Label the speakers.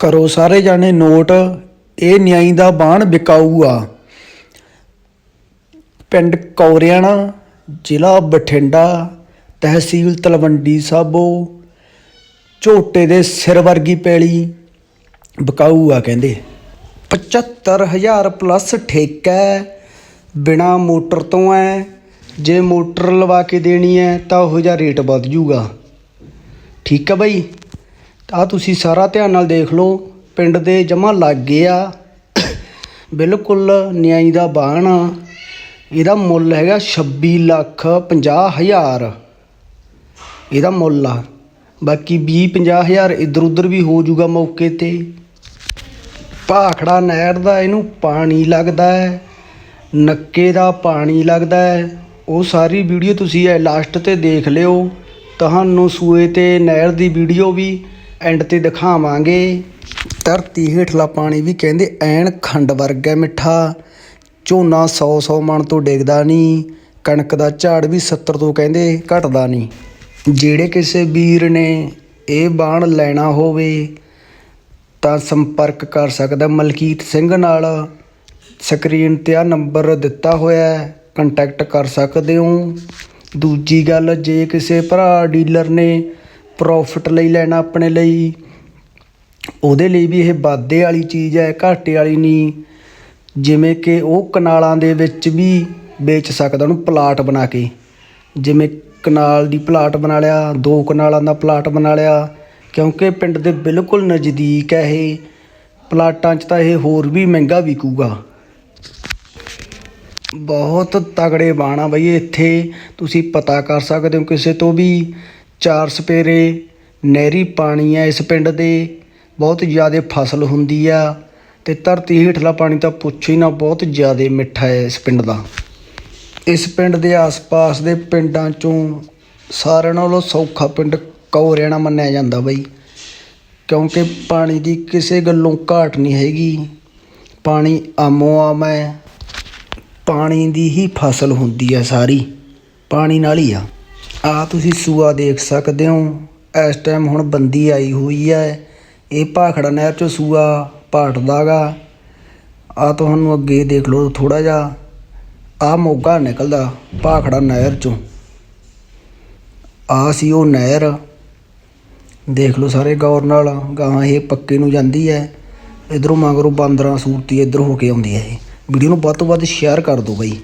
Speaker 1: ਕਰੋ ਸਾਰੇ ਜਾਣੇ ਨੋਟ ਇਹ ਨਿਆਈ ਦਾ ਬਾਣ ਵਿਕਾਊ ਆ ਪਿੰਡ ਕੌਰਿਆਣਾ ਜ਼ਿਲ੍ਹਾ ਬਠਿੰਡਾ ਤਹਿਸੀਲ ਤਲਵੰਡੀ ਸਾਬੋ ਝੋਟੇ ਦੇ ਸਿਰ ਵਰਗੀ ਪੈਲੀ ਵਿਕਾਊ ਆ ਕਹਿੰਦੇ 75000 ਪਲੱਸ ਠੇਕਾ ਹੈ, ਬਿਨਾ ਮੋਟਰ ਤੋਂ ਹੈ। ਜੇ ਮੋਟਰ ਲਵਾ ਕੇ ਦੇਣੀ ਹੈ ਤਾਂ ਉਹ ਜਿਹਾ ਰੇਟ ਵੱਧ ਜੂਗਾ। ਠੀਕ ਹੈ ਬਾਈ? ਆ ਤੁਸੀਂ ਸਾਰਾ ਧਿਆਨ ਨਾਲ ਦੇਖ ਲਓ, ਪਿੰਡ ਦੇ ਜਮਾ ਲਾਗੇ ਆ। ਬਿਲਕੁਲ ਨਿਆਈ ਦਾ ਬਾਣ ਆ। ਇਹਦਾ ਮੁੱਲ ਹੈਗਾ 26 ਲੱਖ 50 ਹਜ਼ਾਰ। ਇਹਦਾ ਮੁੱਲ ਆ। ਬਾਕੀ 20 50 ਹਜ਼ਾਰ ਇੱਧਰ ਉੱਧਰ ਵੀ ਹੋ ਜਾਊਗਾ ਮੌਕੇ ਤੇ। ਭਾਖੜਾ ਨਹਿਰ ਦਾ ਇਹਨੂੰ ਪਾਣੀ ਲੱਗਦਾ ਹੈ। ਨੱਕੇ ਦਾ ਪਾਣੀ ਲੱਗਦਾ ਹੈ। ਉਹ ਸਾਰੀ ਵੀਡੀਓ ਤੁਸੀਂ ਇਹ ਲਾਸਟ ਤੇ ਦੇਖ ਲਿਓ। ਤੁਹਾਨੂੰ ਸੂਏ ਤੇ ਨਹਿਰ ਦੀ ਵੀਡੀਓ ਵੀ ਐਂਡ ਤੇ ਦਿਖਾਵਾਂਗੇ। ਧਰਤੀ ਹੇਠਲਾ ਪਾਣੀ ਵੀ ਕਹਿੰਦੇ ਐਨ ਖੰਡ ਵਰਗਾ ਮਿੱਠਾ। ਝੋਨਾ 100 100 ਮਣ ਤੋਂ ਡਿੱਗਦਾ ਨਹੀਂ। ਕਣਕ ਦਾ ਝਾੜ ਵੀ 70 ਤੋਂ ਕਹਿੰਦੇ ਘਟਦਾ ਨਹੀਂ। ਜਿਹੜੇ ਕਿਸੇ ਵੀਰ ਨੇ ਇਹ ਬਾਣ ਲੈਣਾ ਹੋਵੇ ਤਾਂ ਸੰਪਰਕ ਕਰ ਸਕਦਾ ਮਲਕੀਤ ਸਿੰਘ ਨਾਲ। ਸਕਰੀਨ ਤੇ ਆ ਨੰਬਰ ਦਿੱਤਾ ਹੋਇਆ ਹੈ ਕੰਟੈਕਟ ਕਰ ਸਕਦੇ ਹੋ। ਦੂਜੀ ਗੱਲ, ਜੇ ਕਿਸੇ ਭਰਾ ਡੀਲਰ ਨੇ ਪ੍ਰੋਫਿਟ ਲਈ ਲੈਣਾ ਆਪਣੇ ਲਈ। ਉਹਦੇ ਲਈ ਵੀ ਇਹ ਵਾਧੇ ਵਾਲੀ ਚੀਜ਼ ਹੈ, ਘਾਟੇ ਵਾਲੀ ਨਹੀਂ। ਜਿਵੇਂ ਕਿ ਉਹ ਕਨਾਲਾਂ ਦੇ ਵਿੱਚ ਵੀ ਵੇਚ ਸਕਦਾ ਉਹਨੂੰ ਪਲਾਟ ਬਣਾ ਕੇ। ਜਿਵੇਂ ਕਨਾਲ ਦੀ ਪਲਾਟ ਬਣਾ ਲਿਆ, ਦੋ ਕਨਾਲਾਂ ਦਾ ਪਲਾਟ ਬਣਾ ਲਿਆ, ਕਿਉਂਕਿ ਪਿੰਡ ਦੇ ਬਿਲਕੁਲ ਨਜ਼ਦੀਕ ਹੈ ਇਹ। ਪਲਾਟਾਂ 'ਚ ਤਾਂ ਇਹ ਹੋਰ ਵੀ ਮਹਿੰਗਾ ਵਿਕੂਗਾ। ਬਹੁਤ ਤਗੜੇ ਬਾਣਾ ਬਈ ਇੱਥੇ। ਤੁਸੀਂ ਪਤਾ ਕਰ ਸਕਦੇ ਹੋ ਕਿਸੇ ਤੋਂ ਵੀ ਚਾਰ ਸਪੇਰੇ, ਨਹਿਰੀ ਪਾਣੀ ਹੈ ਇਸ ਪਿੰਡ ਦੇ। ਬਹੁਤ ਜ਼ਿਆਦਾ ਫਸਲ ਹੁੰਦੀ ਆ ਤੇ ਧਰਤੀ ਹੇਠਲਾ ਪਾਣੀ ਤਾਂ ਪੁੱਛੋ ਹੀ ਨਾ, ਬਹੁਤ ਜ਼ਿਆਦਾ ਮਿੱਠਾ ਹੈ ਇਸ ਪਿੰਡ ਦਾ। ਇਸ ਪਿੰਡ ਦੇ ਆਸ-ਪਾਸ ਦੇ ਪਿੰਡਾਂ ਚੋਂ ਸਾਰਿਆਂ ਨਾਲੋਂ ਸੌਖਾ ਪਿੰਡ ਕੌਰਿਆਣਾ ਮੰਨਿਆ ਜਾਂਦਾ ਬਈ। ਕਿਉਂਕਿ ਪਾਣੀ ਦੀ ਕਿਸੇ ਗੱਲੋਂ ਘਾਟ ਨਹੀਂ ਹੈਗੀ। ਪਾਣੀ ਆਮੋ ਆਮ ਹੈ। ਪਾਣੀ ਦੀ ਹੀ ਫਸਲ ਹੁੰਦੀ ਹੈ ਸਾਰੀ। ਪਾਣੀ ਨਾਲ ਹੀ ਆ। ਆ ਤੁਸੀਂ ਸੂਆ ਦੇਖ ਸਕਦੇ ਹੋ। ਇਸ ਟਾਈਮ ਹੁਣ ਬੰਦੀ ਆਈ ਹੋਈ ਹੈ। ਇਹ ਭਾਖੜਾ ਨਹਿਰ ਚੋਂ ਸੂਆ ਪਾਟਦਾਗਾ। ਆ ਤੁਹਾਨੂੰ ਅੱਗੇ ਦੇਖ ਲਓ ਥੋੜਾ ਜਿਹਾ। ਆ ਮੋਗਾ ਨਿਕਲਦਾ ਭਾਖੜਾ ਨਹਿਰ ਚੋਂ। ਆ ਸੀ ਉਹ ਨਹਿਰ। ਦੇਖ ਲਓ ਸਾਰੇ ਗੌਰ ਨਾਲ ਗਾਂ ਇਹ ਪੱਕੇ ਨੂੰ ਜਾਂਦੀ ਹੈ। ਇਧਰੋਂ ਮਗਰੋਂ ਬਾਂਦਰਾਂ ਸੂਰਤੀ ਇਧਰ ਹੋ ਕੇ ਆਉਂਦੀ ਹੈ ਇਹ। ਵੀਡੀਓ ਨੂੰ ਵੱਧ ਤੋਂ ਵੱਧ ਸ਼ੇਅਰ ਕਰ ਦਿਓ ਬਈ।